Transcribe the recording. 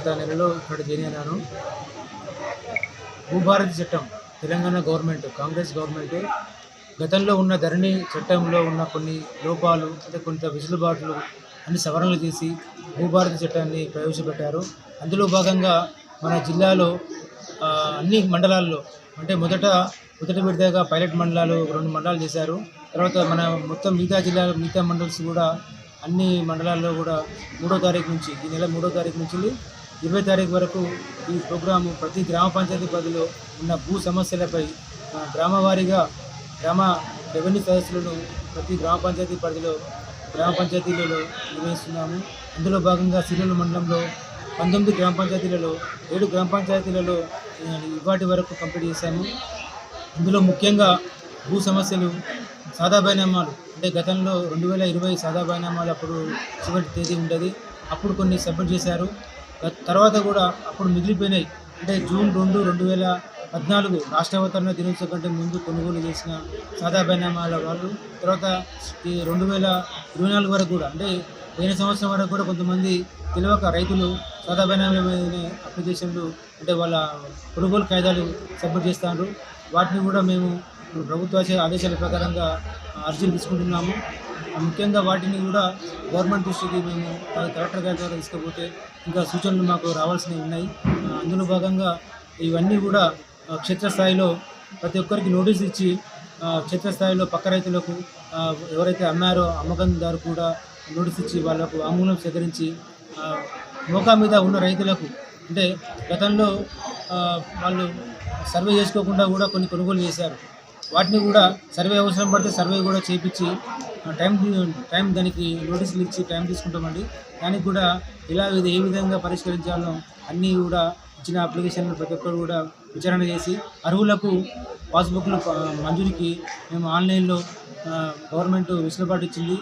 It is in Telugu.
గత నెలలో ఇక్కడ జరిగి అయినాను భూభారతి చట్టం తెలంగాణ గవర్నమెంట్ కాంగ్రెస్ గవర్నమెంట్ గతంలో ఉన్న ధరణి చట్టంలో ఉన్న కొన్ని లోపాలు అంటే కొంత వెసులుబాట్లు అన్ని సవరణలు చేసి భూభారతి చట్టాన్ని ప్రవేశపెట్టారు. అందులో భాగంగా మన జిల్లాలో అన్ని మండలాల్లో అంటే మొదట మొదటి విడతగా పైలట్ మండలాలు రెండు మండలాలు చేశారు. తర్వాత మన మొత్తం మిగతా జిల్లాలు మిగతా మండల్స్ కూడా అన్ని మండలాల్లో కూడా మూడో తారీఖు నుంచి ఈ నెల మూడో తారీఖు నుంచి ఇరవై తారీఖు వరకు ఈ ప్రోగ్రాము ప్రతి గ్రామ పంచాయతీ పరిధిలో ఉన్న భూ సమస్యలపై ఆ, గ్రామ వారీగా గ్రామ రెవెన్యూ సదస్సులను ప్రతి గ్రామ పంచాయతీ పరిధిలో గ్రామ పంచాయతీలలో నిర్వహిస్తున్నాము. అందులో భాగంగా సిరిలు మండలంలో పంతొమ్మిది గ్రామ పంచాయతీలలో ఏడు గ్రామ పంచాయతీలలో ఇవాటి వరకు కంప్లీట్ చేశాము. ఇందులో ముఖ్యంగా భూ సమస్యలు సాదా బైనామాలు అంటే గతంలో రెండు వేల ఇరవై సాదా బైనామాలు అప్పుడు చివరి తేదీ ఉండేది. అప్పుడు కొన్ని సబ్మిట్ చేశారు. తర్వాత కూడా అప్పుడు మిగిలిపోయినాయి. అంటే జూన్ రెండు రెండు వేల పద్నాలుగు రాష్ట్ర అవతరణ దినోత్సవం కంటే ముందు కొనుగోలు చేసిన సాదా బైనామాల వాళ్ళు. తర్వాత ఈ రెండు వేల ఇరవై నాలుగు వరకు కూడా అంటే పోయిన సంవత్సరం వరకు కూడా కొంతమంది తెలియక రైతులు సాదా బైనామాల మీదనే అప్లికేషన్లు అంటే వాళ్ళ కొనుగోలు కాయిదాలు సబ్మిట్ చేస్తారు వాటిని కూడా మేము ఇప్పుడు ప్రభుత్వ ఆదేశాల ప్రకారంగా అర్జీలు తీసుకుంటున్నాము. ముఖ్యంగా వాటిని కూడా గవర్నమెంట్ దృష్టికి మేము కలెక్టర్ గారి ద్వారా తీసుకపోతే ఇంకా సూచనలు మాకు రావాల్సినవి ఉన్నాయి. అందులో భాగంగా ఇవన్నీ కూడా క్షేత్రస్థాయిలో ప్రతి ఒక్కరికి నోటీస్ ఇచ్చి ఆ, క్షేత్రస్థాయిలో పక్క రైతులకు ఎవరైతే అమ్మారో అమ్మకందారు కూడా నోటీస్ ఇచ్చి వాళ్ళకు ఆమూలం సేకరించి మోకా మీద ఉన్న రైతులకు అంటే గతంలో వాళ్ళు సర్వే చేసుకోకుండా కూడా కొన్ని కొనుగోలు చేశారు. వాటిని కూడా సర్వే అవసరం పడితే సర్వే కూడా చేపించి టైం టైం దానికి నోటీసులు ఇచ్చి టైం తీసుకుంటామండి. దానికి కూడా ఇలా ఇది ఏ విధంగా పరిష్కరించాలో అన్నీ కూడా ఇచ్చిన అప్లికేషన్లు ప్రతి ఒక్కరు కూడా విచారణ చేసి అర్హులకు పాస్బుక్లు మంజూరికి మేము ఆన్లైన్లో గవర్నమెంట్ వెసులుబాటు ఇచ్చింది.